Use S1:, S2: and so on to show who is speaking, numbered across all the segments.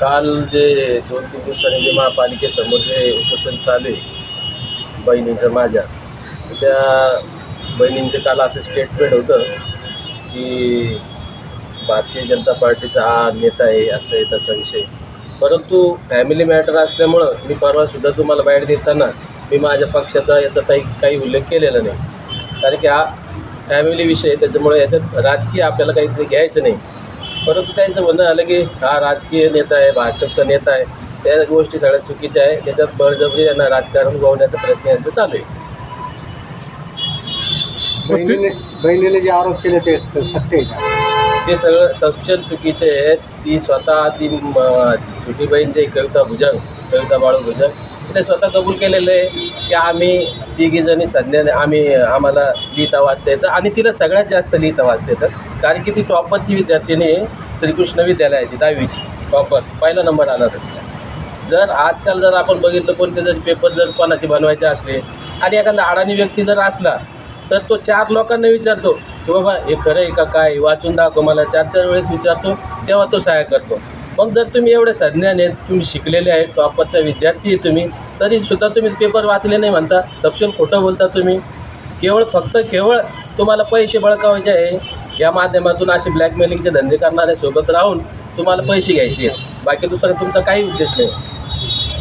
S1: काल जे दोन तीन दिवसांनी जे महापालिकेसमोर जे उपोषण चालू आहे बहिणीचं माझ्या त्या बहिणींचं काल असं स्टेटमेंट होतं की भारतीय जनता पार्टीचा हा नेता आहे असं आहे तसा विषय परंतु फॅमिली मॅटर असल्यामुळं मी परवासुद्धा तुम्हाला बाहेर देताना मी माझ्या पक्षाचा याचा काही काही उल्लेख केलेला नाही. कारण की हा फॅमिली विषय त्याच्यामुळे याच्यात राजकीय आपल्याला काहीतरी घ्यायचं नाही. परंतु त्यांचं म्हणणं आलं की हा राजकीय नेता आहे भाजपचा नेता आहे त्या गोष्टी सगळ्या चुकीच्या आहे त्याच्यात बळजबरी यांना राजकारण गोवण्याचा प्रयत्न यांचा चालू आहे.
S2: बहिणीने बहिणीने जे आरोप केले ते ते सत्य आहे का?
S1: ते सगळं सपशेल चुकीचे आहेत. ती स्वतः ती म, छोटी बहीण जे कविता भुजंग कविता बाळू भुजंग तिने स्वतः कबूल केलेलं आहे की आम्ही तिघीजणी संज्ञाने आम्ही आम्हाला लिहिता वाचता येतं आणि तिला सगळ्यात जास्त लिहिता वाचता येतं. कारण की ती टॉपरची विद्यार्थिनी श्रीकृष्ण विद्यालयाची दहावीची. टॉपर पहिला नंबर आला होता तिचा. जर आजकाल जर आपण बघितलं कोणते जर पेपर जर कोणाचे बनवायचे असले आणि एखादा अडाणी व्यक्ती जर असला तर तो चार लोकांना विचारतो की बाबा हे खरं आहे का काय? वाचून दाखव मला. चार चार वेळेस विचारतो तेव्हा तो सहाय्य करतो. मग जर तुम्ही एवढे संज्ञान तुम्ही शिकलेले आहेत टॉपरचा विद्यार्थी आहे तुम्ही तरी सुद्धा तुम्ही पेपर वाचले नाही म्हणता. सपशेल खोटं बोलता तुम्ही. केवळ फक्त केवळ तुम्हाला पैसे बळकावायचे आहे. या माध्यमातून असे ब्लॅकमेलिंगचे धंदे करणारे सोबत राहून तुम्हाला पैसे घ्यायचे आहेत. बाकी दुसरा तुमचा काही उद्देश नाही.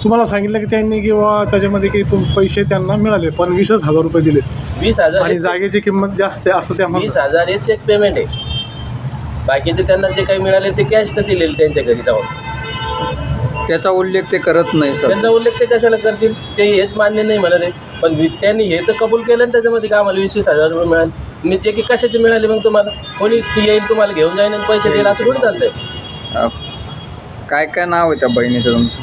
S3: तुम्हाला सांगितलं की त्यांनी किंवा त्याच्यामध्ये की तुम पैसे त्यांना मिळाले पण वीसच हजार रुपये दिले.
S1: वीस हजार
S3: आणि जागेची किंमत जास्त आहे असं त्या
S1: वीस हजार हेच एक पेमेंट आहे. बाकीचे त्यांना जे काही मिळाले ते कॅश तर दिलेले त्यांच्या घरी जाऊन.
S4: त्याचा उल्लेख ते करत नाही सर.
S1: त्यांचा उल्लेख ते कशाला करतील? ते हेच मान्य नाही म्हणत आहे पण वि- त्यांनी हे तर कबूल केलं ना त्याच्यामध्ये का आम्हाला वीस वीस हजार रुपये मिळाले. मी जे की कशाचे मिळाले मग तुम्हाला? कोणी येईल तुम्हाला घेऊन जाईन आणि पैसे देईल असं कुठे चालतंय?
S4: अ, काय काय नाव आहे त्या बहिणीचं तुमचं?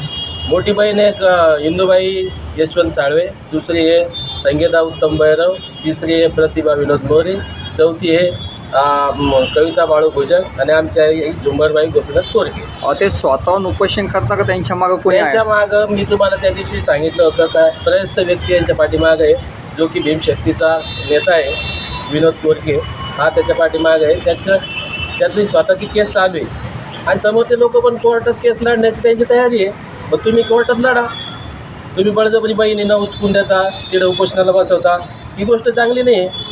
S1: मोठी बहीण एक अ, इंदुबाई यशवंत साळवे. दुसरी आहे संगीता उत्तम भैरव तिसरी आहे प्रतिभा विनोद मोरे. चौथी आहे कविता बाळू भुजंग आणि आमची आई झुंबरबाई गोपीनाथ
S4: अहो ते स्वतःहून उपोषण करता का त्यांच्या मागं कोणी
S1: त्यांच्या
S4: आहे?
S1: मागं मी तुम्हाला त्या दिवशी सांगितलं होतं का प्रयस्त व्यक्ती यांच्या पाठीमागं आहे जो की भीमशक्तीचा नेता आहे विनोद कोरके हा त्याच्या पाठीमागं आहे. त्याचं त्याची स्वतःची केस चालू आहे. आणि समोरचे लोक पण कोर्टात केस लढण्याची त्यांची तयारी आहे. मग तुम्ही कोर्टात लढा. तुम्ही बळजबरी बहिणींना उचकून देता तिथं उपोषणाला बसवता. ही गोष्ट चांगली नाही आहे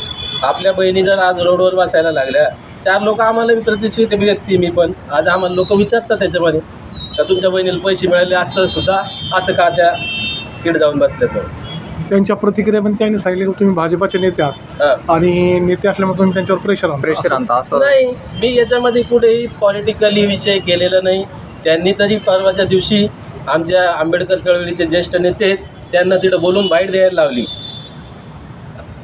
S1: आपल्या बहिणी जर आज रोडवर बसायला लागल्या चार लोक आम्हाला प्रतिष्ठित व्यक्ती मी पण. आज आम्हाला लोक विचारतात त्याच्यामध्ये. का तुमच्या बहिणीला पैसे मिळाले असतं सुद्धा असं का त्या तिकडे जाऊन बसल्यात म्हणून
S3: त्यांच्या प्रतिक्रिया पण त्यांनी सांगितले की तुम्ही भाजपाचे नेते आहात.
S1: हां.
S3: आणि नेते असल्यामुळे तुम्ही त्यांच्यावर प्रेशर आणता.
S4: प्रेशर आणता असं.
S1: नाही मी याच्यामध्ये कुठेही पॉलिटिकली विषय केलेला नाही. त्यांनी तरी परवाच्या दिवशी आमच्या आंबेडकर चळवळीचे ज्येष्ठ नेते आहेत त्यांना तिथं बोलून बाईट द्यायला लावली.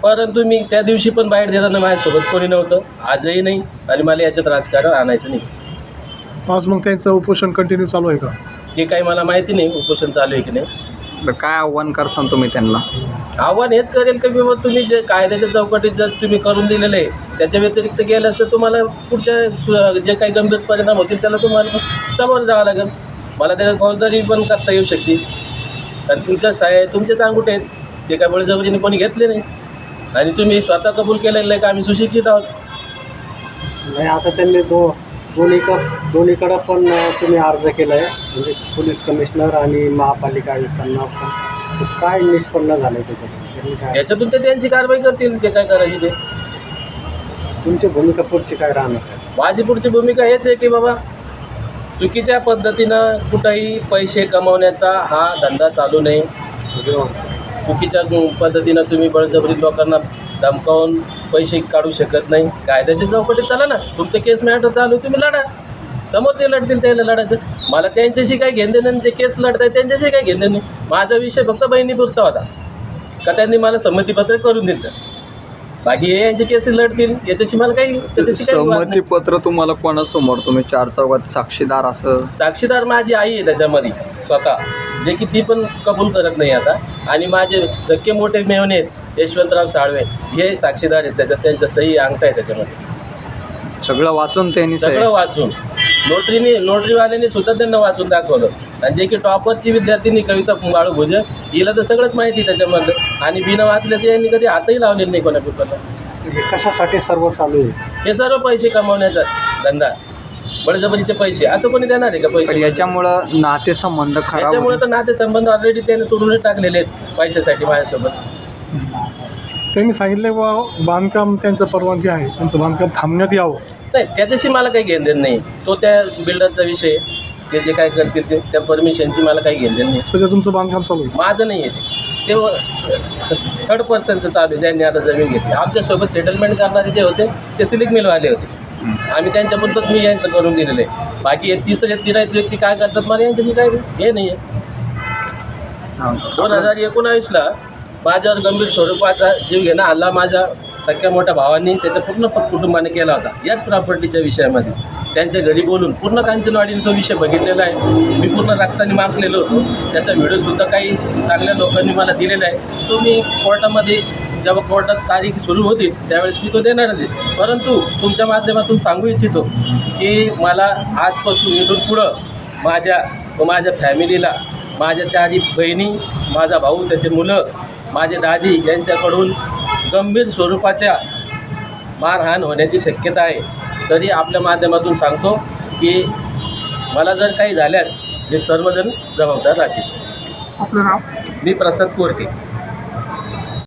S1: परंतु मी त्या दिवशी पण बाईट देताना माझ्यासोबत कोणी नव्हतं. आजही नाही आणि मला याच्यात राजकारण आणायचं नाही.
S3: आज मग त्यांचं उपोषण कंटिन्यू चालू आहे का?
S1: हे काही मला माहिती नाही उपोषण चालू आहे की नाही.
S4: तर काय आव्हान करसान तुम्ही त्यांना?
S1: आव्हान हेच करेल की बाबा तुम्ही जे कायद्याच्या चौकटीत जर तुम्ही करून दिलेलं आहे त्याच्या व्यतिरिक्त गेलं तर तुम्हाला पुढच्या सु- जे काही गंभीर परिणाम होतील त्याला तुम्हाला समोर जावं लागेल. मला त्याच्यात फौजदारी पण करता येऊ शकते. कारण तुमच्या साय तुमचेच अंगुठे आहेत. ते काय बळजबरीने कोणी घेतले नाही. आणि तुम्ही स्वतः कबूल केलेलं आहे का? आम्ही सुशिक्षित आहोत.
S2: नाही आता त्यांनी दो दोन्हीकड दोन्हीकडं पण तुम्ही अर्ज केला आहे म्हणजे पोलीस कमिशनर आणि महापालिका आयुक्तांना पण. काय निष्पन्न झालं आहे त्याच्यातून? त्यांनी काय
S1: याच्यातून ते त्यांची कारवाई करतील जे काय करायची ते?
S2: तुमची भूमिका पुढची काय राहणार?
S1: माझी पुढची भूमिका हेच आहे की बाबा चुकीच्या पद्धतीनं कुठंही पैसे कमवण्याचा हा धंदा चालू नये. चुकीच्या पद्धतीनं तुम्ही बळजबरी लोकांना धमकावून पैसे काढू शकत नाही कायद्याच्या चौकटीत चला ना. तुमचं केस मॅटर चालू तुम्ही लढा. समोरचे लढतील त्याला लढायचं. मला त्यांच्याशी काही घेणं नाही, जे केस लढत आहे त्यांच्याशी काही घेणं नाही. माझा विषय फक्त बहिणीपुरता होता. का त्यांनी मला संमतीपत्र करून दिलं बाकी हे यांचे केस लढतील याच्याशी मला काही त्याच्याशी.
S4: संमतीपत्र तुम्हाला कोणासमोर? तुम्ही चार चौघात साक्षीदार असं?
S1: साक्षीदार माझी आई आहे त्याच्यामध्ये स्वतः. जे की ती पण कबूल करत नाही आता. आणि माझे सख्खे मोठे मेवणे आहेत यशवंतराव साळवे हे साक्षीदार आहेत त्याच्यात त्यांच्या सही अंगठा आहे त्याच्यामध्ये.
S4: सगळं वाचून त्यांनी
S1: सगळं वाचून. नोटरीने नोटरीवाल्याने सुद्धा त्यांना वाचून दाखवलं. आणि जे की टॉपरची विद्यार्थिनी कविता बाळू भोज हिला तर सगळंच माहिती त्याच्यामधलं. आणि बिना वाचल्याचे यांनी कधी हातही लावलेले नाही कोणा पेपरला
S2: कशासाठी सर्व चालू आहे?
S1: हे सर्व पैसे कमवण्याचा धंदा. बळजबरीचे पैसे असं कोणी देणार आहे का
S4: पण
S1: पैसे
S4: याच्यामुळं नातेसंबंध खराब
S1: त्याच्यामुळे
S4: होतात.
S1: तर नातेसंबंध ऑलरेडी त्याने तोडूनच टाकलेले आहेत पैशासाठी माझ्यासोबत.
S3: त्यांनी सांगितले बा बांधकाम त्यांचं परवानगी आहे. त्यांचं बांधकाम थांबण्यात यावं.
S1: नाही त्याच्याशी मला काही घेणं देणं नाही. तो त्या बिल्डरचा विषय आहे. ते जे काय करतील ते त्या परमिशनची मला काही घेणं देणं नाही.
S3: सध्या तुमचं बांधकाम चालू आहे.
S1: माझं नाही आहे ते. ते थर्ड पर्सनचं चालू आहे. ज्यांनी आता जमीन घेतली. आमच्यासोबत सेटलमेंट करणारे जे होते ते सिलिक मिलवाले होते. आम्ही त्यांच्याबद्दल मी यांचं करून दिलेलं आहे. बाकी हे तिसरे तिरायत व्यक्ती काय करतात मला यांच्याशी काय हे नाही आहे दोन हजार एकोणावीसला माझ्यावर गंभीर स्वरूपाचा जीव घेणं हल्ला माझ्या सख्या मोठ्या भावांनी त्याच्या पूर्ण कुटुंबाने केला होता. याच प्रॉपर्टीच्या विषयामध्ये. त्यांच्या घरी बोलून पूर्ण कांचनवाडीने तो विषय बघितलेला आहे. मी पूर्ण रक्ताने मारलेलो होतो. त्याचा व्हिडिओसुद्धा काही चांगल्या लोकांनी मला दिलेला आहे. तो मी कोर्टामध्ये जेव्हा कोर्टात तारीख सुरू होती त्यावेळेस मी तो देणारच आहे परंतु तुमच्या माध्यमातून सांगू इच्छितो की मला आजपासून इथून पुढं माझ्या व माझ्या फॅमिलीला माझ्या चारी बहिणी माझा भाऊ त्याचे मुलं माझे दाजी यांच्याकडून गंभीर स्वरूपाच्या मारहाण होण्याची शक्यता आहे. तरी आपल्या माध्यमातून सांगतो की मला जर काही झाल्यास हे सर्वजण जबाबदार राहतील.
S3: आपलं नाव?
S1: मी प्रसाद कोरके.